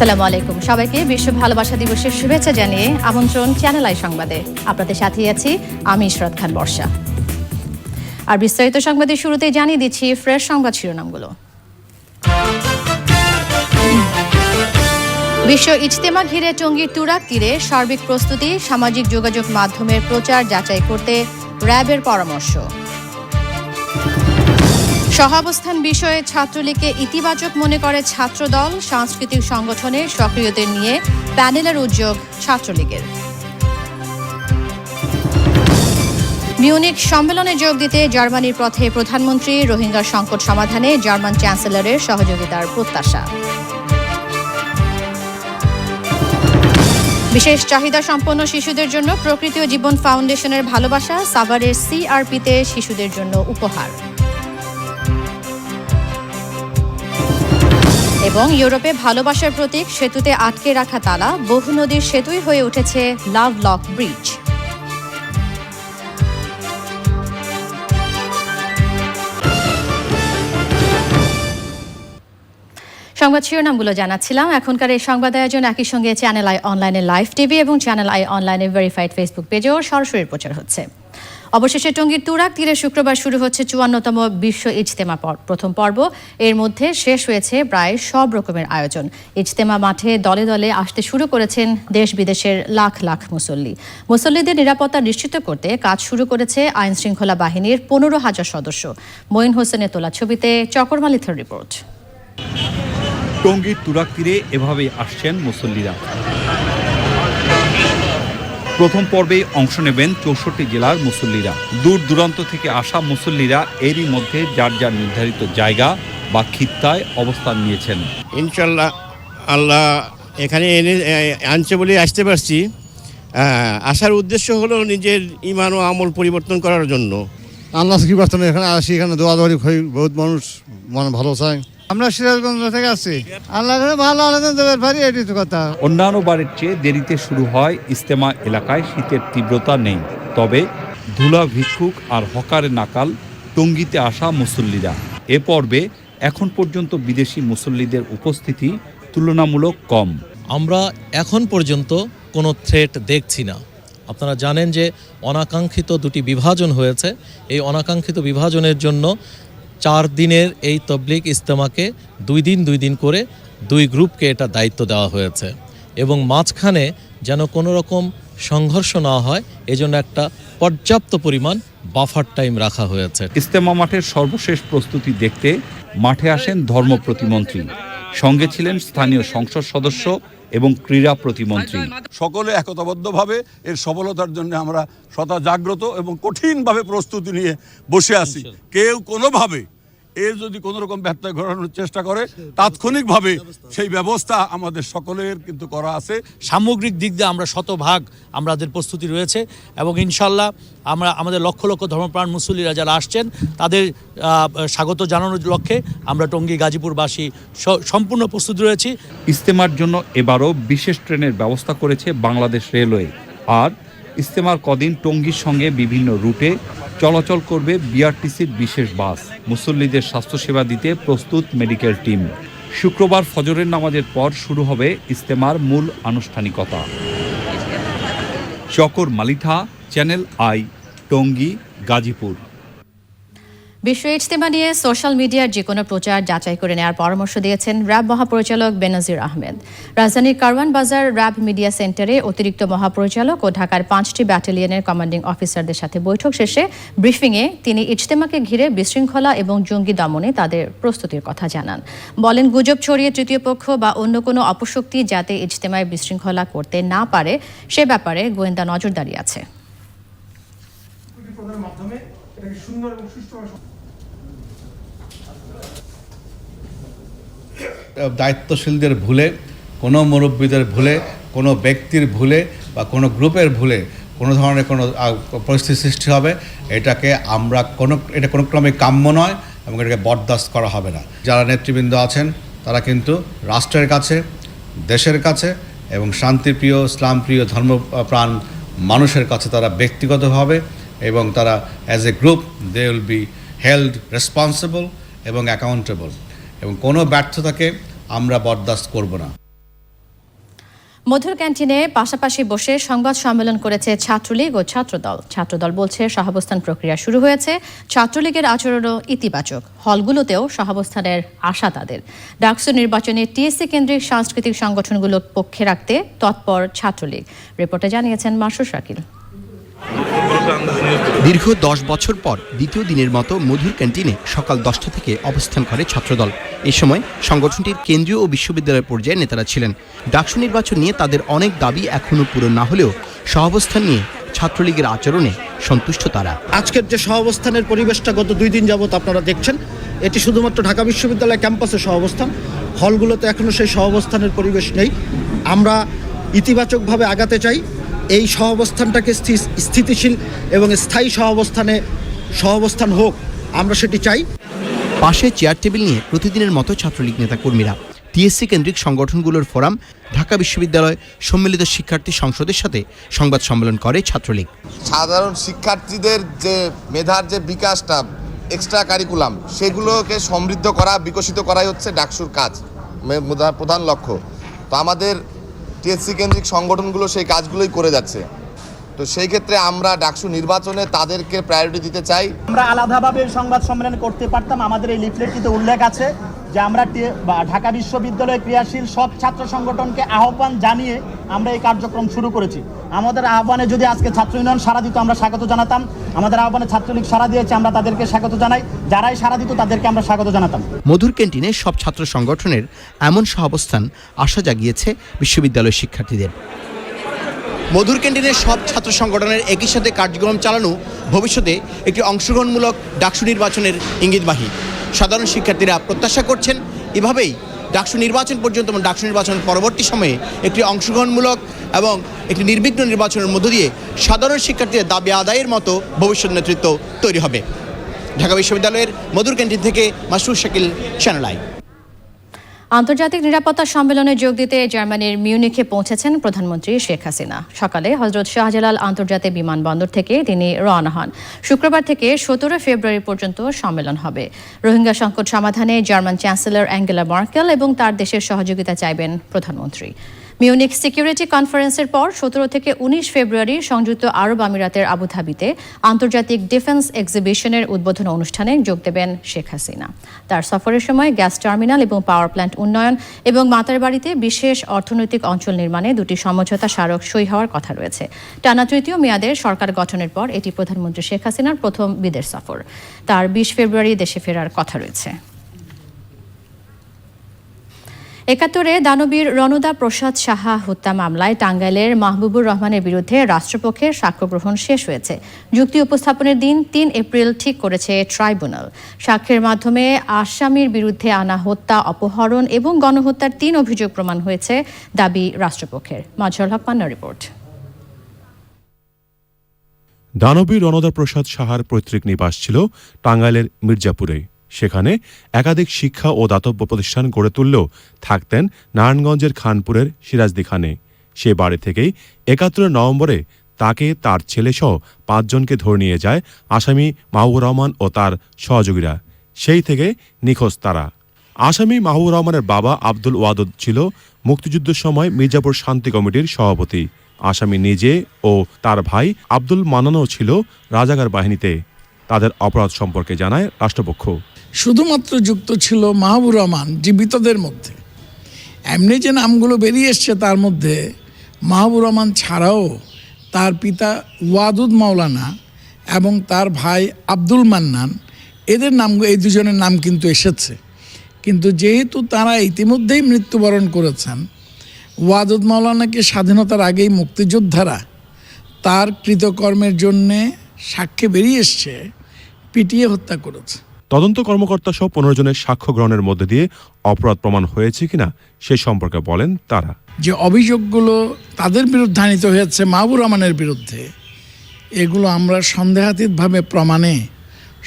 আসসালামু আলাইকুম। সবাইকে বিশ্ব ভালোবাসা দিবসের শুভেচ্ছা জানিয়ে আমন্ত্রণ চ্যানেল আই সংবাদে। আপনাদের সাথেই আছি আমি ইশরাত খান বর্ষা। আর বিস্তারিত সংবাদের শুরুতে জানিয়ে দিচ্ছি ফ্রেশ সংবাদ শিরোনামগুলো। বিশ্ব ইজতেমা ঘিরে টঙ্গীর তুরাক তীরে সার্বিক প্রস্তুতি, সামাজিক যোগাযোগ মাধ্যমের প্রচার যাচাই করতে র্যাবের পরামর্শ। সহাবস্থান বিষয়ে ছাত্রলীগকে ইতিবাচক মনে করে ছাত্রদল, সাংস্কৃতিক সংগঠনের সক্রিয়দের নিয়ে প্যানেলের উদ্যোগ ছাত্রলীগের। মিউনিক সম্মেলনে যোগ দিতে জার্মানির পথে প্রধানমন্ত্রী রোহিঙ্গা সংকট সমাধানে জার্মান চ্যান্সেলরের সহযোগিতার প্রত্যাশা। বিশেষ চাহিদা সম্পন্ন শিশুদের জন্য প্রকৃতি ও জীবন ফাউন্ডেশনের ভালোবাসা, সাভারের সিআরপিতে শিশুদের জন্য উপহার। এবং ইউরোপে ভালোবাসার প্রতীক সেতুতে আটকে রাখা তালা, বহু নদীর সেতুই হয়ে উঠেছে লাভ লক ব্রিজ সংবাদ শিরোনামগুলো জানাচ্ছিলাম। এখনকার এই সংবাদ আয়োজন একই সঙ্গে চ্যানেল আই অনলাইনে লাইভ টিভি এবং চ্যানেল আই অনলাইনে ভেরিফাইড ফেসবুক পেজেও সরাসরি প্রচার হচ্ছে। অবশেষে টঙ্গীর তুরাক তীরে শুক্রবার শুরু হচ্ছে চুয়ান্নতম বিশ্ব ইজতেমা পর- প্রথম পর্ব। এর মধ্যে শেষ হয়েছে প্রায় সব রকমের আয়োজন। ইজতেমা মাঠে দলে দলে আসতে শুরু করেছেন দেশ বিদেশের লাখ লাখ মুসল্লি। মুসল্লিদের নিরাপত্তা নিশ্চিত করতে কাজ শুরু করেছে আইন শৃঙ্খলা বাহিনীর পনেরো হাজার সদস্য। মঈন হোসেনের তোলা ছবিতে চকরমালিথের রিপোর্ট। টঙ্গীর তুরাক তীরে এভাবেই আসছেন মুসল্লিরা। প্রথম পর্বে অংশ নেবেন চৌষট্টি জেলার মুসল্লিরা। দূর দূরান্ত থেকে আসা মুসল্লিরা এরই মধ্যে যার যার নির্ধারিত জায়গা বা খিত্তায় অবস্থান নিয়েছেন। ইনশাল্লাহ আল্লাহ এখানে এনে আনছে বলে আসতে পারছি। আসার উদ্দেশ্য হলো নিজের ইমান ও আমল পরিবর্তন করার জন্য। আল্লাহ কি এখানে আসি এখানে দোয়াদোয়ারি হই বহুত মানুষ মনে ভালো চায়। আমরা সিরাজগঞ্জ থেকে আসছি আল্লাহ ভালো আলোচনা দেবের পারি এটি তো কথা। অন্যান্য বারের চেয়ে দেরিতে শুরু হয় ইস্তেমা এলাকায় শীতের তীব্রতা নেই। তবে ধুলা ভিক্ষুক আর হকারের নাকাল টঙ্গিতে আসা মুসল্লিরা। এ পর্বে এখন পর্যন্ত বিদেশি মুসল্লিদের উপস্থিতি তুলনামূলক কম। আমরা এখন পর্যন্ত কোনো থ্রেট দেখছি না। আপনারা জানেন যে অনাকাঙ্ক্ষিত দুটি বিভাজন হয়েছে। এই অনাকাঙ্ক্ষিত বিভাজনের জন্য চার দিনের এই তবলিক ইস্তেমাকে দুই দিন দুই দিন করে দুই গ্রুপকে এটা দায়িত্ব দেওয়া হয়েছে এবং মাঝখানে যেন কোনো রকম সংঘর্ষ না হয়, এজন্য একটা পর্যাপ্ত পরিমাণ বাফার টাইম রাখা হয়েছে। ইস্তেমা মাঠের সর্বশেষ প্রস্তুতি দেখতে মাঠে আসেন ধর্ম প্রতিমন্ত্রী সঙ্গে ছিলেন স্থানীয় সংসদ সদস্য এবং ক্রীড়া প্রতিমন্ত্রী। সকলে একতাবদ্ধভাবে এর সফলতার জন্য আমরা সদা জাগ্রত এবং কঠিনভাবে প্রস্তুতি নিয়ে বসে আছি। কেউ কোনোভাবে এর যদি কোনো রকম ব্যত্যয় ঘটানোর চেষ্টা করে, তাৎক্ষণিকভাবে সেই ব্যবস্থা আমাদের সকলের কিন্তু করা আছে। সামগ্রিক দিক দিয়ে আমরা শতভাগ আমাদের প্রস্তুতি রয়েছে এবং ইনশাল্লাহ আমরা আমাদের লক্ষ লক্ষ ধর্মপ্রাণ মুসল্লিরা যারা আসছেন, তাদের স্বাগত জানানোর লক্ষ্যে আমরা টঙ্গী গাজীপুরবাসী সম্পূর্ণ প্রস্তুত রয়েছি। ইস্তেমার জন্য এবারও বিশেষ ট্রেনের ব্যবস্থা করেছে বাংলাদেশ রেলওয়ে। আর ইস্তেমার কদিন টঙ্গীর সঙ্গে বিভিন্ন রুটে চলাচল করবে বিআরটিসির বিশেষ বাস। মুসল্লিদের স্বাস্থ্যসেবা দিতে প্রস্তুত মেডিকেল টিম। শুক্রবার ফজরের নামাজের পর শুরু হবে ইস্তেমার মূল আনুষ্ঠানিকতা। চকর মালিথা চ্যানেল আই, টঙ্গী, গাজীপুর। বিশ্ব ইজতেমা নিয়ে সোশ্যাল মিডিয়ার যে কোনো প্রচার যাচাই করে নেওয়ার পরামর্শ দিয়েছেন র্যাব মহাপরিচালক বেনজির আহমেদ। রাজধানীর কারওয়ান বাজার র্যাব মিডিয়া সেন্টারে অতিরিক্ত মহাপরিচালক ও ঢাকার পাঁচটি ব্যাটালিয়নের কমান্ডিং অফিসারদের সাথে বৈঠক শেষে ব্রিফিংয়ে তিনি ইজতেমাকে ঘিরে বিশৃঙ্খলা এবং জঙ্গি দমনে তাদের প্রস্তুতির কথা জানান। বলেন, গুজব ছড়িয়ে তৃতীয় পক্ষ বা অন্য কোনো অপশক্তি যাতে ইজতেমায় বিশৃঙ্খলা করতে না পারে, সে ব্যাপারে গোয়েন্দা নজরদারি আছে। দায়িত্বশীলদের ভুলে, কোনো মুরব্বীদের ভুলে, কোনো ব্যক্তির ভুলে বা কোনো গ্রুপের ভুলে কোনো ধরনের কোনো পরিস্থিতি সৃষ্টি হবে। এটাকে আমরা কোনো, এটা কোনো ক্রমে কাম্য নয় এবং এটাকে বরদাস্ত করা হবে না। যারা নেতৃবৃন্দ আছেন, তারা কিন্তু রাষ্ট্রের কাছে, দেশের কাছে এবং শান্তিপ্রিয় ইসলামপ্রিয় ধর্মপ্রাণ মানুষের কাছে তারা ব্যক্তিগতভাবে এবং তারা as a group they will be held responsible এবং অ্যাকাউন্টেবল এবং কোনো ব্যর্থতাকে আমরা বরদাস্ত করব না। মধুর ক্যান্টিনে পাশাপাশি বসে সংবাদ সম্মেলন করেছে ছাত্রলীগ ও ছাত্রদল। ছাত্রদল বলছে সহাবস্থান প্রক্রিয়া শুরু হয়েছে। ছাত্রলীগের আচরণও ইতিবাচক। হলগুলোতেও সহাবস্থানের আশা তাদের। ডাকসু নির্বাচনে টিএসসি কেন্দ্রিক সাংস্কৃতিক সংগঠনগুলোর পক্ষে রাখতে তৎপর ছাত্রলীগ। রিপোর্টে জানিয়েছেন মাসুর শাকিল। দীর্ঘ দশ বছর পর দ্বিতীয় দিনের মতো মধুর ক্যান্টিনে সকাল দশটা থেকে অবস্থান করে ছাত্রদল। এ সময় সংগঠনটির কেন্দ্রীয় ও বিশ্ববিদ্যালয় পর্যায়ে নেতারা ছিলেন। ডাকসু নির্বাচন নিয়ে তাদের অনেক দাবি এখনও পূরণ না হলেও সহাবস্থান নিয়ে ছাত্রলীগের আচরণে সন্তুষ্ট তারা। আজকের যে সহাবস্থানের পরিবেশটা গত দুই দিন যাবত আপনারা দেখছেন, এটি শুধুমাত্র ঢাকা বিশ্ববিদ্যালয় ক্যাম্পাসে সহাবস্থান, হলগুলোতে এখনও সেই সহাবস্থানের পরিবেশ নেই। আমরা ইতিবাচকভাবে আগাতে চাই এই সহাবস্থানটাকে স্থি- স্থিতিশীল এবং স্থায়ী সহাবস্থানে সহাবস্থান হোক আমরা সেটি চাই। পাশে চেয়ার টেবিল নিয়ে প্রতিদিনের মতো ছাত্রলীগ নেতাকর্মীরা টিএসসি কেন্দ্রিক সংগঠনগুলোর ফোরাম ঢাকা বিশ্ববিদ্যালয় সম্মিলিত শিক্ষার্থী সংসদের সাথে সংবাদ সম্মেলন করে ছাত্রলীগ। সাধারণ শিক্ষার্থীদের যে মেধার যে বিকাশটা এক্সট্রা কারিকুলাম সেগুলোকে সমৃদ্ধ করা বিকশিত করাই হচ্ছে ডাকসুর কাজ প্রধান- প্রধান লক্ষ্য। তো আমাদের টিএসসি কেন্দ্রিক সংগঠনগুলো সেই কাজগুলোই করে যাচ্ছে। তো সেই ক্ষেত্রে আমরা ডাকসু নির্বাচনে তাদেরকে প্রায়োরিটি দিতে চাই। আমরা আলাদাভাবে সংবাদ সম্মেলন করতে পারতাম, আমাদের এই লিফলেটটিতে উল্লেখ আছে। যে আমরা ঢাকা বিশ্ববিদ্যালয়ে ক্রিয়াশীল সব ছাত্র সংগঠনকে আহ্বান জানিয়ে আমরা এই কার্যক্রম শুরু করেছি। আমাদের আহ্বানে যদি আজকে ছাত্র ইউনিয়ন সারা দিত, আমরা স্বাগত জানাতাম। আমাদের আহ্বানে ছাত্রলীগ সারা দিয়েছে, আমরা তাদেরকে স্বাগত জানাই। যারাই সারা দিত, তাদেরকে আমরা স্বাগত জানাতাম। মধুর ক্যান্টিনে সব ছাত্র সংগঠনের এমন সহাবস্থান আশা জাগিয়েছে বিশ্ববিদ্যালয় শিক্ষার্থীদের। মধুর ক্যান্টিনের সব ছাত্র সংগঠনের একই সাথে কার্যক্রম চালানো ভবিষ্যতে একটি অংশগ্রহণমূলক ডাকসু নির্বাচনের ইঙ্গিতবাহী। সাধারণ শিক্ষার্থীরা প্রত্যাশা করছেন। এভাবেই ডাকসু নির্বাচন পর্যন্ত এবং ডাকসু নির্বাচন পরবর্তী সময়ে একটি অংশগ্রহণমূলক এবং একটি নির্বিঘ্ন নির্বাচনের মধ্য দিয়ে সাধারণ শিক্ষার্থীদের দাবি আদায়ের মতো ভবিষ্যৎ নেতৃত্ব তৈরি হবে। ঢাকা বিশ্ববিদ্যালয়ের মধুর ক্যান্টিন থেকে মাসুর শাকিল চ্যানেল আন্তর্জাতিক নিরাপত্তা সম্মেলনে যোগ দিতে জার্মানির মিউনিখে পৌঁছেছেন প্রধানমন্ত্রী শেখ হাসিনা। সকালে হজরত শাহজালাল আন্তর্জাতিক বিমানবন্দর থেকে তিনি রওনা হন। শুক্রবার থেকে সতেরো ফেব্রুয়ারি পর্যন্ত সম্মেলন হবে। রোহিঙ্গা সংকট সমাধানে জার্মান চ্যান্সেলর অ্যাঙ্গেলা মার্কেল এবং তার দেশের সহযোগিতা চাইবেন প্রধানমন্ত্রী। মিউনিক সিকিউরিটি কনফারেন্সের পর সতেরো থেকে উনিশ ফেব্রুয়ারি সংযুক্ত আরব আমিরাতের আবুধাবিতে আন্তর্জাতিক ডিফেন্স এক্সিবিশনের উদ্বোধন অনুষ্ঠানে যোগ দেবেন শেখ হাসিনা। তার সফরের সময় গ্যাস টার্মিনাল এবং পাওয়ার প্ল্যান্ট উন্নয়ন এবং মাতারবাড়িতে বিশেষ অর্থনৈতিক অঞ্চল নির্মাণে দুটি সমঝোতা স্মারক সই হওয়ার কথা রয়েছে। টানা তৃতীয় মেয়াদের সরকার গঠনের পর এটি প্রধানমন্ত্রী শেখ হাসিনার প্রথম বিদেশ সফর। তার বিশ ফেব্রুয়ারি দেশে ফেরার কথা রয়েছে। একাত্তরে দানবীর রণদা প্রসাদ সাহা হত্যা মামলায় টাঙ্গাইলের মাহবুবুর রহমানের বিরুদ্ধে রাষ্ট্রপক্ষের সাক্ষ্য গ্রহণ শেষ হয়েছে। যুক্তি উপস্থাপনের দিন তিন এপ্রিল ঠিক করেছে ট্রাইব্যুনাল। সাক্ষ্যের মাধ্যমে আসামির বিরুদ্ধে আনা হত্যা, অপহরণ এবং গণহত্যার তিন অভিযোগ প্রমাণ হয়েছে দাবি রাষ্ট্রপক্ষের। হক পান্না রিপোর্ট। দানবীর রণদা প্রসাদ সাহার পৈতৃক নিবাস ছিল টাঙ্গাইলের মির্জাপুরে। সেখানে একাধিক শিক্ষা ও দাতব্য প্রতিষ্ঠান গড়ে তুললেও থাকতেন নারায়ণগঞ্জের খানপুরের সিরাজদি খানে সে বাড়ি থেকেই একাত্তর নভেম্বরে তাকে, তার ছেলেসহ পাঁচজনকে ধরে নিয়ে যায় আসামি মাহবুর রহমান ও তার সহযোগীরা। সেই থেকে নিখোঁজ তারা। আসামি মাহবুর রহমানের বাবা আব্দুল ওয়াদুদ ছিল মুক্তিযুদ্ধের সময় মির্জাপুর শান্তি কমিটির সভাপতি। আসামি নিজে ও তার ভাই আব্দুল মানানও ছিল রাজাগার বাহিনীতে। তাদের অপরাধ সম্পর্কে জানায় রাষ্ট্রপক্ষ। শুধুমাত্র যুক্ত ছিল মাহবুর রহমান জীবিতদের মধ্যে। এমনি যে নামগুলো বেরিয়ে এসছে তার মধ্যে মাহবুর রহমান ছাড়াও তার পিতা ওয়াদুদ মাওলানা এবং তার ভাই আব্দুল মান্নান, এদের নাম, এই দুজনের নাম কিন্তু এসেছে। কিন্তু যেহেতু তারা ইতিমধ্যেই মৃত্যুবরণ করেছেন, ওয়াদুদ মাওলানাকে স্বাধীনতার আগেই মুক্তিযোদ্ধারা তার কৃতকর্মের জন্যে সাক্ষ্যে বেরিয়ে এসছে, পিটিয়ে হত্যা করেছে। তদন্ত কর্মকর্তা সহ পনেরো জনের সাক্ষ্য গ্রহণের মধ্যে দিয়ে অপরাধ প্রমাণ হয়েছে কিনা সে সম্পর্কে বলেন তারা। যে অভিযোগগুলো তাদের বিরুদ্ধে আনিত হয়েছে মাহবুর রহমানের বিরুদ্ধে, এগুলো আমরা সন্দেহাতীতভাবে প্রমাণে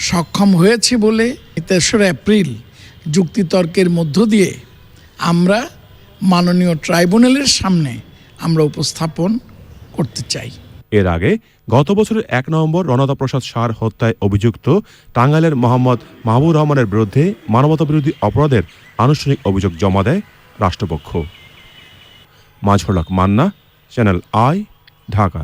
সক্ষম হয়েছি বলে তেসরা এপ্রিল যুক্তিতর্কের মধ্য দিয়ে আমরা মাননীয় ট্রাইব্যুনালের সামনে আমরা উপস্থাপন করতে চাই। এর আগে গত বছরের এক নভেম্বর রণদা প্রসাদ সার হত্যায় অভিযুক্ত টাঙ্গাইলের মোহাম্মদ মাহবুর রহমানের বিরুদ্ধে মানবতাবিরোধী অপরাধের আনুষ্ঠানিক অভিযোগ জমা দেয় রাষ্ট্রপক্ষ। মাঝরলক মান্না, চ্যানেল আই, ঢাকা।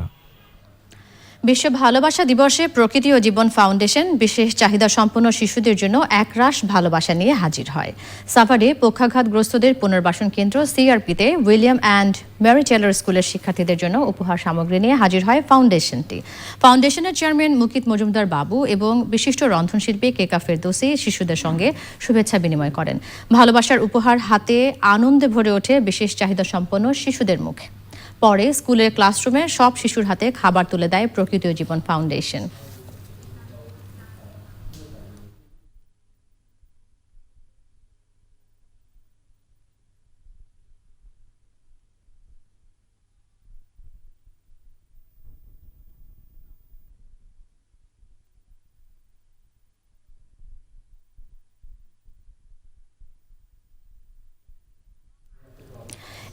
বিশ্ব ভালোবাসা দিবসে প্রকৃতি ও জীবন ফাউন্ডেশন বিশেষ চাহিদা সম্পন্ন শিশুদের জন্য একরাশ ভালোবাসা নিয়ে হাজির হয়। সাফারে পক্ষাঘাতগ্রস্তদের পুনর্বাসন কেন্দ্র সিআরপিতে উইলিয়াম অ্যান্ড ম্যারি টেলর স্কুলের শিক্ষার্থীদের জন্য উপহার সামগ্রী নিয়ে হাজির হয় ফাউন্ডেশনটি। ফাউন্ডেশনের চেয়ারম্যান মুকিত মজুমদার বাবু এবং বিশিষ্ট রন্ধনশিল্পী কেকা ফেরদোসি শিশুদের সঙ্গে শুভেচ্ছা বিনিময় করেন। ভালোবাসার উপহার হাতে আনন্দে ভরে ওঠে বিশেষ চাহিদা সম্পন্ন শিশুদের মুখে। পরে স্কুলের ক্লাসরুমে সব শিশুর হাতে খাবার তুলে দেয় প্রকৃতি জীবন ফাউন্ডেশন।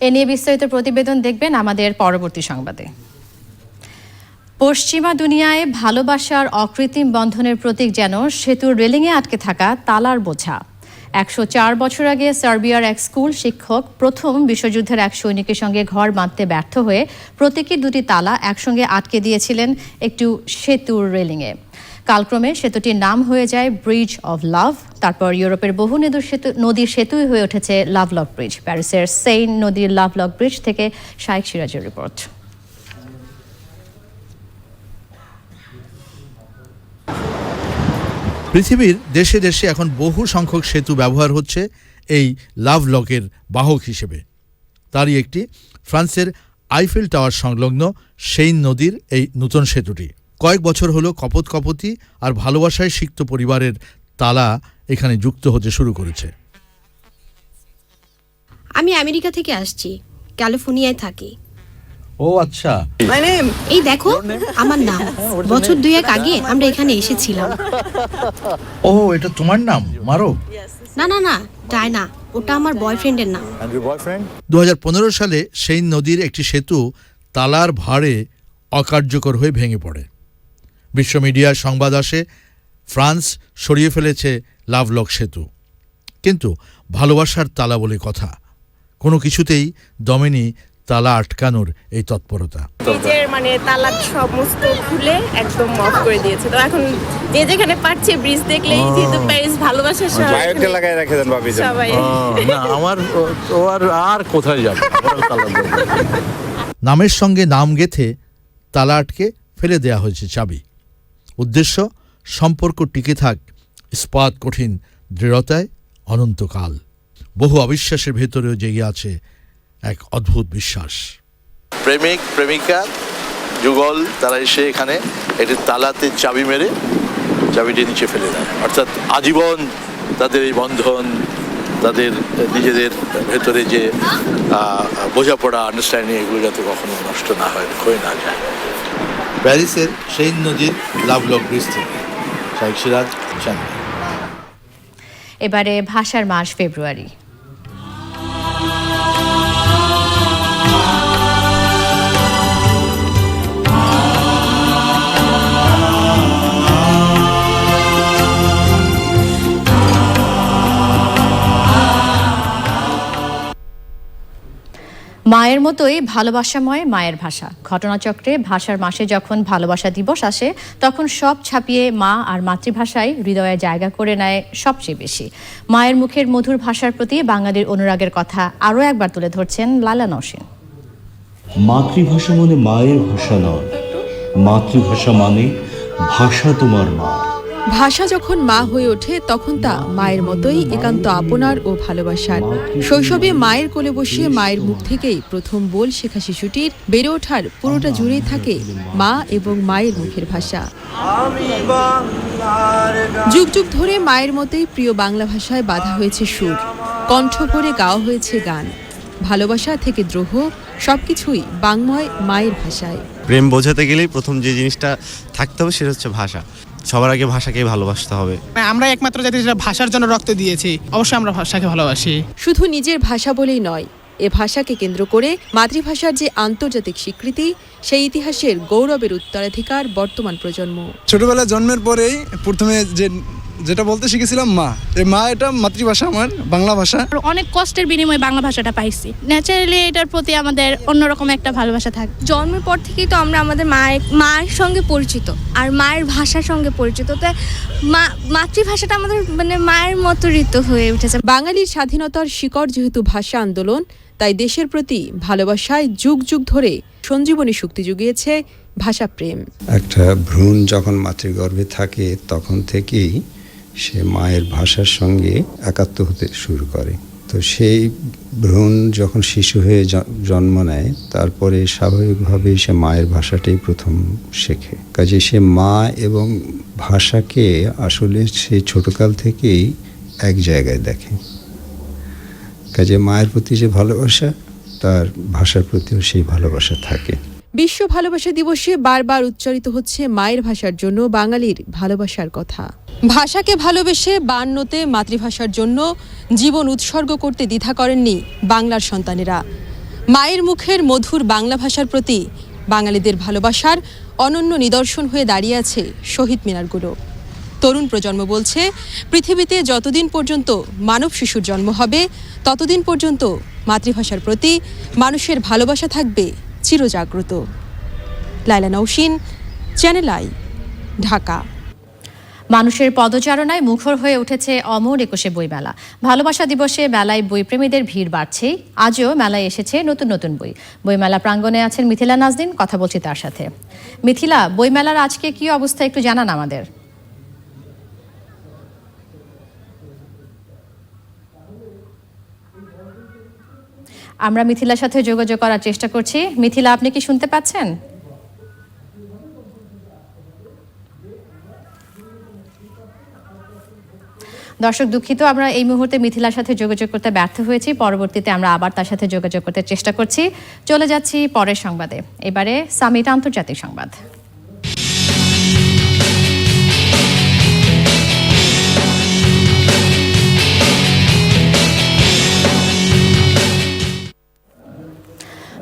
এ নিয়ে বিস্তারিত প্রতিবেদন দেখবেন আমাদের পরবর্তী সংবাদে। পশ্চিমা দুনিয়ায় ভালোবাসার অকৃত্রিম বন্ধনের প্রতীক যেন সেতুর রেলিংয়ে আটকে থাকা তালার বোঝা। একশো চার বছর আগে সার্বিয়ার এক স্কুল শিক্ষক প্রথম বিশ্বযুদ্ধের এক সৈনিকের সঙ্গে ঘর বাঁধতে ব্যর্থ হয়ে প্রতীকী দুটি তালা একসঙ্গে আটকে দিয়েছিলেন একটু সেতুর রেলিংয়ে। কালক্রমে সেতুটির নাম হয়ে যায় ব্রিজ অব লাভ তারপর ইউরোপের বহু নদীর সেতু নদীর সেতুই হয়ে উঠেছে লাভলক ব্রিজ প্যারিসের সেইন নদীর লাভলক ব্রিজ থেকে শাইক সিরাজের রিপোর্ট। পৃথিবীর দেশে দেশে এখন বহু সংখ্যক সেতু ব্যবহার হচ্ছে এই লাভ লকের বাহক হিসেবে। তারই একটি, ফ্রান্সের আইফেল টাওয়ার সংলগ্ন সেইন নদীর এই নূতন সেতুটি। কয়েক বছর হলো কপত কপতি আর ভালোবাসায় সিক্ত পরিবারের তালা এখানে যুক্ত হতে শুরু করেছে। আমি আমেরিকা থেকে আসছি ক্যালিফোর্নিয়ায় থাকি। ও আচ্ছা। এই দেখো আমার নাম। বছর দুয়েক আগে আমরা এখানে এসেছিলাম। ও এটা তোমার নাম? মারো। না না না ডায়না ওটা আমার বয়ফ্রেন্ডের নাম। দু হাজার পনেরো সালে সেই নদীর একটি সেতু তালার ভারে অকার্যকর হয়ে ভেঙে পড়ে। বিশ্ব মিডিয়ার সংবাদ আসে ফ্রান্স সরিয়ে ফেলেছে লাভলক সেতু। কিন্তু ভালোবাসার তালা বলে কথা। কোনো কিছুতেই দমেনি তালা আটকানোর এই তৎপরতা। মানে সমস্ত খুলে একদম অফ করে দিয়েছে। তো এখন যে যেখানে পারছে ব্রিজ দেখলেই যেহেতু প্যারিস ভালোবাসার শহর। লাগাই রেখে দেন ভাবি সবাই। না আমার ও আর আর কোথায় যাবে? নামের সঙ্গে নাম গেথে তালা আটকে ফেলে দেয়া হয়েছে চাবি। উদ্দেশ্য, সম্পর্ক টিকে থাক, ইস্পাত কঠিন, দৃঢ়তায় অনন্তকাল। বহু অবিশ্বাসের ভেতরেও জেগে আছে এক অদ্ভুত বিশ্বাস। প্রেমিক, প্রেমিকা, যুগল, তারা এসে এখানে একটি তালাতে চাবি মেরে চাবিটি নিচে ফেলে দেয়। অর্থাৎ আজীবন তাদের এই বন্ধন, তাদের নিজেদের ভেতরে যে বোঝাপড়া আন্ডারস্ট্যান্ডিং এগুলো যাতে কখনো নষ্ট না হয়, ক্ষয়ে না যায়। প্যারিসের সেই নদীর লাভলক ব্রিজ থেকে শাহিক সিরাজ এবারে ভাষার মাস ফেব্রুয়ারি। মায়ের মতোই ভালোবাসাময় মায়ের ভাষা। ঘটনাচক্রে ভাষার মাসে যখন ভালোবাসা দিবস আসে, তখন সব ছাপিয়ে মা আর মাতৃভাষায় হৃদয়ে জায়গা করে নেয় সবচেয়ে বেশি। মায়ের মুখের মধুর ভাষার প্রতি বাঙালির অনুরাগের কথা আরও একবার তুলে ধরছেন লালা নসীন। মাতৃভাষা মানে মায়ের ভাষা নয়, মাতৃভাষা মানে ভাষা তোমার মা। ভাষা যখন মা হয়ে ওঠে, তখন তা মায়ের মতোই একান্ত আপনার ও ভালোবাসার। শৈশবে মায়ের কোলে বসে মায়ের মুখ থেকেই প্রথম বল শেখা শিশুটির বেড়ে ওঠার পুরোটা জুড়েই থাকে মা এবং মায়ের মুখের ভাষা। যুগ যুগ ধরে মায়ের মতোই প্রিয় বাংলা ভাষায় বাধা হয়েছে সুর, কণ্ঠ ভরে গাওয়া হয়েছে গান। ভালোবাসা থেকে দ্রোহ, সবকিছুই বাংময় মায়ের ভাষায়। প্রেম বোঝাতে গেলেই প্রথম যে জিনিসটা থাকতে হবে সেটা হচ্ছে ভাষা। সবার আগে ভাষাকে ভালোবাসতে হবে। আমরা একমাত্র জাতি যেটা ভাষার জন্য রক্ত দিয়েছি অবশ্যই আমরা ভাষাকে ভালোবাসি। শুধু নিজের ভাষা বলেই নয় এ ভাষাকে কেন্দ্র করে মাতৃভাষার যে আন্তর্জাতিক স্বীকৃতি সেই ইতিহাসের গৌরবের উত্তরাধিকার বর্তমান প্রজন্ম। ছোটবেলা জন্মের পরেই প্রথমে যে যেটা বলতে শিখেছিলাম মা। এই মা এটা মাতৃভাষা আমার বাংলা ভাষা। অনেক কষ্টের বিনিময়ে বাংলা ভাষাটা পাইছি। ন্যাচারালি এটার প্রতি আমাদের অন্যরকম একটা ভালোবাসা থাকে। জন্মের পর থেকেই তো আমরা আমাদের মায়ের মায়ের সঙ্গে পরিচিত আর মায়ের ভাষার সঙ্গে পরিচিত। তাই মা মাতৃভাষাটা আমাদের মানে মায়ের মতো ঋত হয়ে উঠেছে। বাঙালির স্বাধীনতার শিকড় যেহেতু ভাষা আন্দোলন তাই দেশের প্রতি ভালোবাসায় যুগ যুগ ধরে সঞ্জীবনী শক্তি জুগিয়েছে ভাষাপ্রেম। একটা ভ্রূণ যখন মাতৃগর্ভে থাকে তখন থেকেই সে মায়ের ভাষার সঙ্গে একাত্ম হতে শুরু করে। তো সেই ভ্রূণ যখন শিশু হয়ে জন্ম নেয়, তারপরে স্বাভাবিকভাবেই সে মায়ের ভাষাটাই প্রথম শেখে। কাজে সে মা এবং ভাষাকে আসলে সে ছোটকাল থেকেই এক জায়গায় দেখে। কাজে মায়ের প্রতি যে ভালোবাসা, তার ভাষার প্রতিও সেই ভালোবাসা থাকে। বিশ্ব ভালোবাসা দিবসে বারবার উচ্চারিত হচ্ছে মায়ের ভাষার জন্য বাঙালির ভালোবাসার কথা। ভাষাকে ভালোবেসে বান্নতে মাতৃভাষার জন্য জীবন উৎসর্গ করতে দ্বিধা করেননি বাংলার সন্তানেরা। মায়ের মুখের মধুর বাংলা ভাষার প্রতি বাঙালিদের ভালোবাসার অনন্য নিদর্শন হয়ে দাঁড়িয়ে আছে শহীদ মিনারগুলো তরুণ প্রজন্ম বলছে, পৃথিবীতে যতদিন পর্যন্ত মানব শিশুর জন্ম হবে, ততদিন পর্যন্ত মাতৃভাষার প্রতি মানুষের ভালোবাসা থাকবে চিরজাগ্রত। Laila Nausheen Channel I Dhaka. মানুষের পদচারণায় মুখর হয়ে উঠেছে অমর একুশে বইমেলা। ভালোবাসা দিবসে মেলায় বইপ্রেমীদের ভিড় বাড়ছেই। আজও মেলায় এসেছে নতুন নতুন বই। বইমেলা প্রাঙ্গণে আছেন মিথিলা নাজদিন কথা বলছি তার সাথে। মিথিলা, বইমেলার আজকে কি অবস্থা একটু জানান আমাদের। আমরা মিথিলার সাথে যোগাযোগ করার চেষ্টা করছি। মিথিলা, আপনি কি শুনতে পাচ্ছেন? দর্শক, দুঃখিত, আমরা এই মুহূর্তে মিথিলার সাথে যোগাযোগ করতে ব্যর্থ হয়েছি। পরবর্তীতে আমরা আবার তার সাথে যোগাযোগ করতে চেষ্টা করছি। চলে যাচ্ছি পরের সংবাদে। এবারে সামিট আন্তর্জাতিক সংবাদ।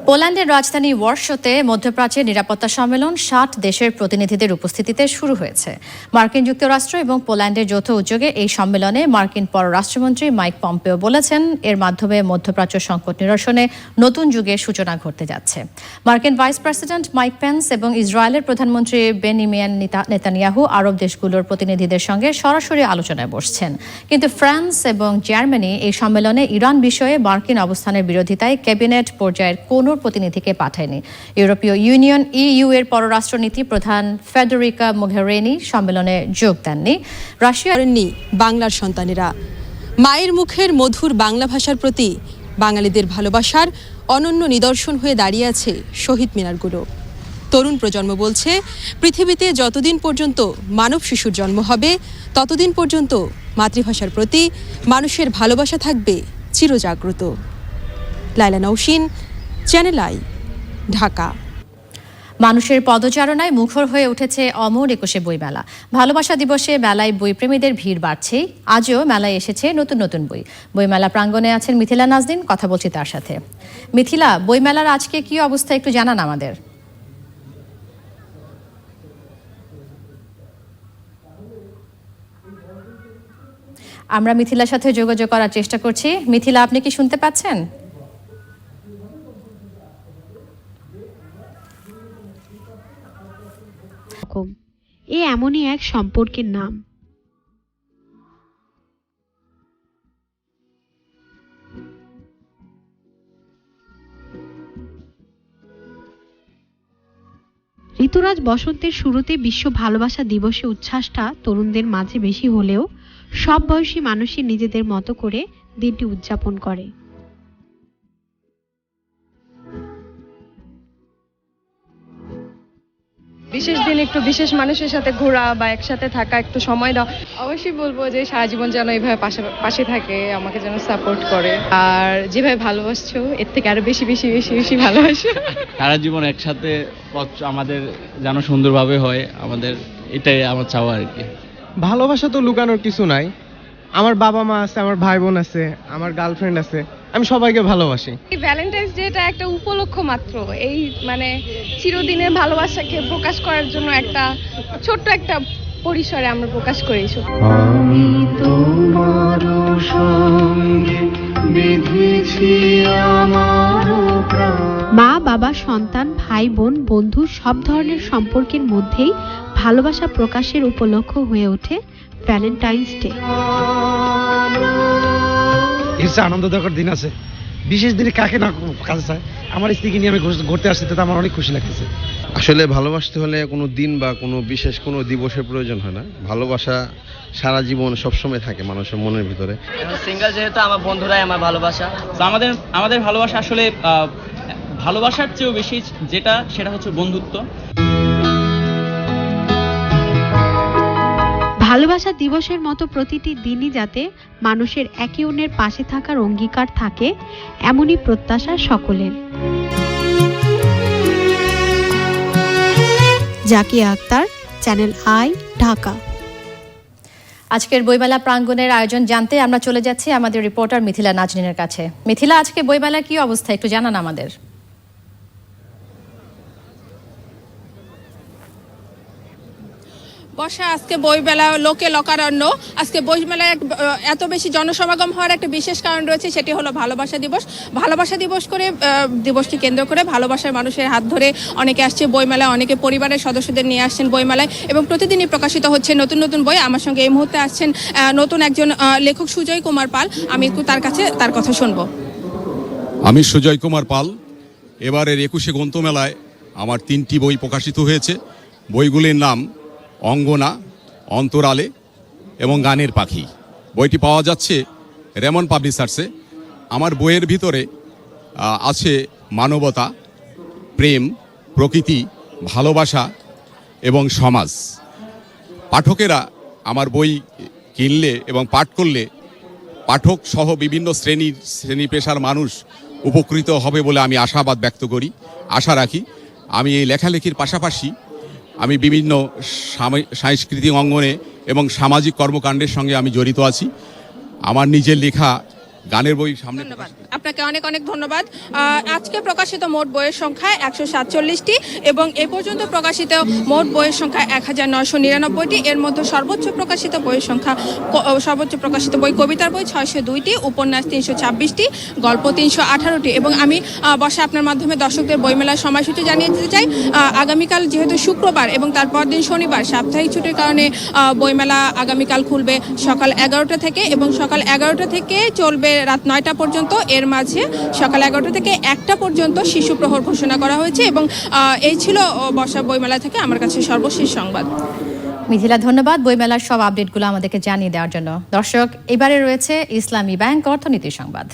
পোল্যান্ডের রাজধানী ওয়ার্শোতে মধ্যপ্রাচ্যের নিরাপত্তা সম্মেলন ষাট দেশের প্রতিনিধিদের উপস্থিতিতে শুরু হয়েছে। মার্কিন যুক্তরাষ্ট্র এবং পোল্যান্ডের যৌথ উদ্যোগে এই সম্মেলনে মার্কিন পররাষ্ট্রমন্ত্রী মাইক পম্পেও বলেছেন, এর মাধ্যমে মধ্যপ্রাচ্য সংকট নিরসনে নতুন যুগের সূচনা ঘটতে যাচ্ছে। মার্কিন ভাইস প্রেসিডেন্ট মাইক পেন্স এবং ইসরায়েলের প্রধানমন্ত্রী বেনিমিয়ান নেতানিয়াহু আরব দেশগুলোর প্রতিনিধিদের সঙ্গে সরাসরি আলোচনায় বসছেন। কিন্তু ফ্রান্স এবং জার্মানি এই সম্মেলনে ইরান বিষয়ে মার্কিন অবস্থানের বিরোধিতায় ক্যাবিনেট পর্যায়ের কোনো প্রতিনিধিকে পাঠায়নি। ইউরোপীয় ইউনিয়ন, ইইউ এর পররাষ্ট্রনীতি প্রধান ফেডেরিকা মোঘেরেনি সম্মেলনে যোগ দেননি। রাশিয়া করেননি বাংলার সন্তানেরা। মায়ের মুখের মধুর বাংলা ভাষার প্রতি বাঙালিদের ভালোবাসার অনন্য নিদর্শন হয়ে দাঁড়িয়ে আছে শহীদ মিনারগুলো তরুণ প্রজন্ম বলছে, পৃথিবীতে যতদিন পর্যন্ত মানব শিশুর জন্ম হবে, ততদিন পর্যন্ত মাতৃভাষার প্রতি মানুষের ভালোবাসা থাকবে চিরজাগ্রত। লাইলা নৌসিন চ্যানেল আই ঢাকা মানুষের পদচারণায় মুখর হয়ে উঠেছে অমর একুশে বইমেলা। ভালোবাসা দিবসে মেলায় বইপ্রেমীদের ভিড় বাড়ছেই আজও মেলায় এসেছে নতুন নতুন বই। বইমেলা প্রাঙ্গণে আছেন মিথিলা নাজদিন কথা বলছি তার সাথে। মিথিলা, বইমেলার আজকে কি অবস্থা একটু জানান আমাদের। আমরা মিথিলার সাথে যোগাযোগ করার চেষ্টা করছি। মিথিলা, আপনি কি শুনতে পাচ্ছেন? এ এমনই এক সম্পর্কের নাম। ঋতুরাজ বসন্তের শুরুতে বিশ্ব ভালোবাসা দিবসে উচ্ছ্বাসটা তরুণদের মাঝে বেশি হলেও সব বয়সী মানুষই নিজেদের মতো করে দিনটি উদযাপন করে। বিশেষ দিন একটু বিশেষ মানুষের সাথে ঘোরা বা একসাথে থাকা একটু সময় দাও। অবশ্যই বলব যে সারা জীবন যেন এইভাবে পাশে পাশে থাকে আমাকে যেন সাপোর্ট করে। আর যেভাবে ভালোবাসছো এর থেকে আরও বেশি বেশি বেশি বেশি ভালোবাসো। সারা জীবন একসাথে আমাদের যেন সুন্দরভাবে হয় আমাদের এটাই আমার চাওয়া আর কি। ভালোবাসা তো লুকানোর কিছু নাই। আমার বাবা মা আছে আমার ভাই বোন আছে আমার গার্লফ্রেন্ড আছে। আমি সবাইকে ভালোবাসি। এই ভ্যালেন্টাইন্স ডেটা একটা উপলক্ষ মাত্র। এই মানে চিরদিনের ভালোবাসাকে প্রকাশ করার জন্য একটা ছোট্ট একটা পরিসরে আমরা প্রকাশ করি আমি তোমার সঙ্গে বেঁধেছি আমার মা বাবা সন্তান ভাই বোন বন্ধু সব ধরনের সম্পর্কের মধ্যেই ভালোবাসা প্রকাশের উপলক্ষ হয়ে ওঠে ভ্যালেন্টাইন্স ডে এর চেয়ে আনন্দদায়কর দিন আছে। বিশেষ দিনে কাকে না কাজে চায়? আমার স্ত্রীকে নিয়ে আমি ঘুরতে আসছি তাতে আমার অনেক খুশি লাগতেছে। আসলে ভালোবাসতে হলে কোনো দিন বা কোনো বিশেষ কোনো দিবসের প্রয়োজন হয় না। ভালোবাসা সারা জীবন সবসময় থাকে মানুষের মনের ভিতরে। সিঙ্গেল যেহেতু আমার বন্ধুরাই আমার ভালোবাসা। তো আমাদের আমাদের ভালোবাসা আসলে আহ, ভালোবাসার চেয়েও বেশি যেটা সেটা হচ্ছে বন্ধুত্ব। ভালোবাসা দিবসের মতো প্রতিটি দিনই যাতে মানুষের একে অন্যের পাশে থাকার অঙ্গীকার থাকে, এমনই প্রত্যাশা সকলের। Zakia Akter, Channel I, Dhaka. আজকের বইমেলা প্রাঙ্গণের আয়োজন জানতে আমরা চলে যাচ্ছি আমাদের রিপোর্টার মিথিলা নাজনীনের কাছে। মিথিলা আজকে বইমেলার কি অবস্থা? একটু জানান আমাদের। বর্ষা আজকে বইমেলা লোকে লোকারণ্য। আজকে বইমেলায় এত বেশি জনসমাগম হওয়ার একটা বিশেষ কারণ রয়েছে, সেটি হলো ভালোবাসা দিবস। ভালোবাসা দিবস করে দিবসটি কেন্দ্র করে ভালোবাসার মানুষের হাত ধরে অনেকে আসছে বইমেলায়, অনেকে পরিবারের সদস্যদের নিয়ে আসছেন বইমেলায় এবং প্রতিদিনই প্রকাশিত হচ্ছে নতুন নতুন বই। আমার সঙ্গে এই মুহূর্তে আসছেন নতুন একজন লেখক সুজয় কুমার পাল। আমি একটু তার কাছে তার কথা শুনব। আমি সুজয় কুমার পাল। এবারের একুশে গ্রন্থমেলায় আমার তিনটি বই প্রকাশিত হয়েছে। বইগুলির নাম অঙ্গনা, অন্তরালে এবং গানের পাখি। বইটি পাওয়া যাচ্ছে রেমন পাবলিশার্সে। আমার বইয়ের ভিতরে আছে মানবতা, প্রেম, প্রকৃতি, ভালোবাসা এবং সমাজ। পাঠকেরা আমার বই কিনলে এবং পাঠ করলে পাঠক সহ বিভিন্ন শ্রেণির শ্রেণি পেশার মানুষ উপকৃত হবে বলে আমি আশাবাদ ব্যক্ত করি। আশা রাখি আমি এই লেখালেখির পাশাপাশি আমি বিভিন্ন সাংস্কৃতিক অঙ্গনে এবং সামাজিক কর্মকাণ্ডের সঙ্গে আমি জড়িত আছি। আমার নিজের লেখা গানের বই সামনে আপনাকে অনেক অনেক ধন্যবাদ। আজকে প্রকাশিত মোট বইয়ের সংখ্যা একশো সাতচল্লিশটি এবং এ পর্যন্ত প্রকাশিত মোট বইয়ের সংখ্যা এক হাজার নয়শো নিরানব্বইটি। এর মধ্যে সর্বোচ্চ প্রকাশিত বইয়ের সংখ্যা সর্বোচ্চ প্রকাশিত বই কবিতার বই ছয়শো দুইটি উপন্যাস তিনশো ছাব্বিশটি গল্প তিনশো আঠারোটি এবং আমি বসে আপনার মাধ্যমে দর্শকদের বইমেলার সময়সূচি জানিয়ে দিতে চাই আগামীকাল যেহেতু শুক্রবার এবং তারপর দিন শনিবার সাপ্তাহিক ছুটির কারণে বইমেলা আগামীকাল খুলবে সকাল এগারোটা থেকে এবং সকাল এগারোটা থেকে চলবে রাত নয়টা পর্যন্ত, এর মাঝে সকাল এগারোটা থেকে একটা পর্যন্ত শিশু প্রহর ঘোষণা করা হয়েছে এবং এই ছিল বসা বইমেলা থেকে আমার কাছে সর্বশেষ সংবাদ। মিথিলা, ধন্যবাদ। বইমেলার সব আপডেটগুলো আমাদেরকে জানিয়ে দেওয়ার জন্য। দর্শক, এবারে রয়েছে ইসলামী ব্যাংক অর্থনীতি সংবাদ।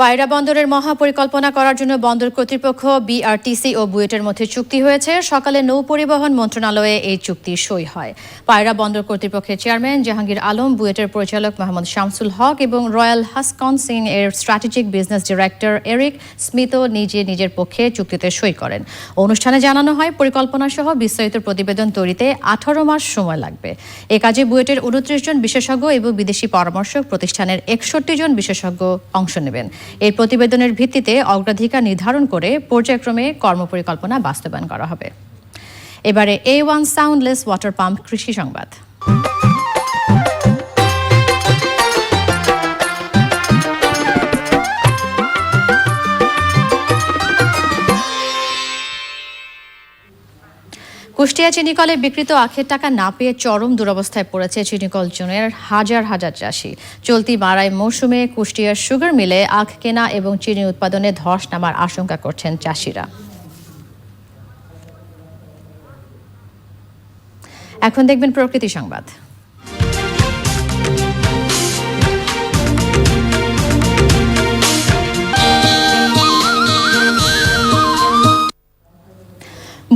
পায়রা বন্দরের মহাপরিকল্পনা করার জন্য বন্দর কর্তৃপক্ষ, বিআরটিসি ও বুয়েটের মধ্যে চুক্তি হয়েছে। সকালে নৌ পরিবহন মন্ত্রণালয়ে এই চুক্তি সই হয়। পায়রা বন্দর কর্তৃপক্ষের চেয়ারম্যান জাহাঙ্গীর আলম, বুয়েটের পরিচালক মোহাম্মদ শামসুল হক এবং রয়্যাল হাসকনসিন এর strategic business director Eric Smith নিজে নিজের পক্ষে চুক্তিতে সই করেন। অনুষ্ঠানে জানানো হয় পরিকল্পনা সহ বিস্তারিত প্রতিবেদন তৈরিতে আঠারো মাস সময় লাগবে। এ কাজে বুয়েটের উনত্রিশ জন বিশেষজ্ঞ এবং বিদেশি পরামর্শক প্রতিষ্ঠানের একষট্টি জন বিশেষজ্ঞ অংশ নেবেন। এই প্রতিবেদনের ভিত্তিতে অগ্রাধিকার নির্ধারণ করে পর্যায়ক্রমে কর্মপরিকল্পনা বাস্তবায়ন করা হবে। এবারে A one soundless water pump কৃষি সংবাদ। কুষ্টিয়া চিনিকলে বিকৃত আখের টাকা না পেয়ে চরম দুরবস্থায় পড়েছে চিনিকল জোনের হাজার হাজার চাষি। চলতি মারাই মৌসুমে কুষ্টিয়ার সুগার মিলে আখ কেনা এবং চিনি উৎপাদনে ধস নামার আশঙ্কা করছেন চাষিরা। এখন দেখবেন প্রকৃতি সংবাদ।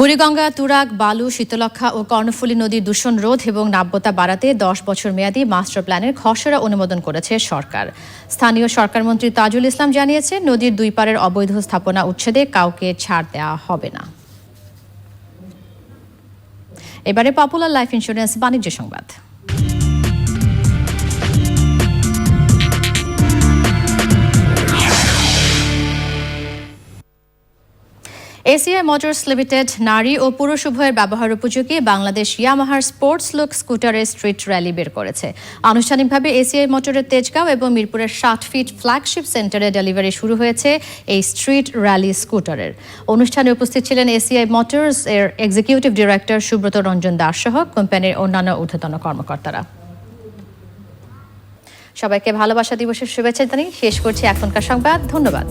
বুড়িগঙ্গা, তুরাগ, বালু শীতলক্ষা ও কর্ণফুলী নদীর দূষণ রোধ এবং নাব্যতা বাড়াতে দশ বছর মেয়াদী মাস্টার প্ল্যানের খসড়া অনুমোদন করেছে সরকার। স্থানীয় সরকারমন্ত্রী তাজুল ইসলাম জানিয়েছে, নদীর দুই পারের অবৈধ স্থাপনা উচ্ছেদে কাউকে ছাড় দেওয়া হবে না। এবারে পপুলার লাইফ ইন্স্যুরেন্স বাণিজ্য সংবাদ। এসিআই মোটরস লিমিটেড নারী ও পুরুষ উভয়ের ব্যবহার উপযোগী বাংলাদেশ ইয়ামাহার স্পোর্টস লুক স্কুটারের স্ট্রিট র্যালি বের করেছে। আনুষ্ঠানিকভাবে এসিআই মোটরের তেজগাঁও এবং মিরপুরের ষাট ফিট ফ্ল্যাগশিপ সেন্টারে ডেলিভারি শুরু হয়েছে এই স্ট্রিট র্যালি স্কুটারের। অনুষ্ঠানে উপস্থিত ছিলেন এসিআই মোটরস এর এক্সিকিউটিভ ডিরেক্টর সুব্রত রঞ্জন দাস সহ কোম্পানির অন্যান্য ঊর্ধ্বতন কর্মকর্তারা। সবাইকে ভালোবাসা দিবসের শুভেচ্ছা জানিয়ে শেষ করছি এখনকার সংবাদ। ধন্যবাদ।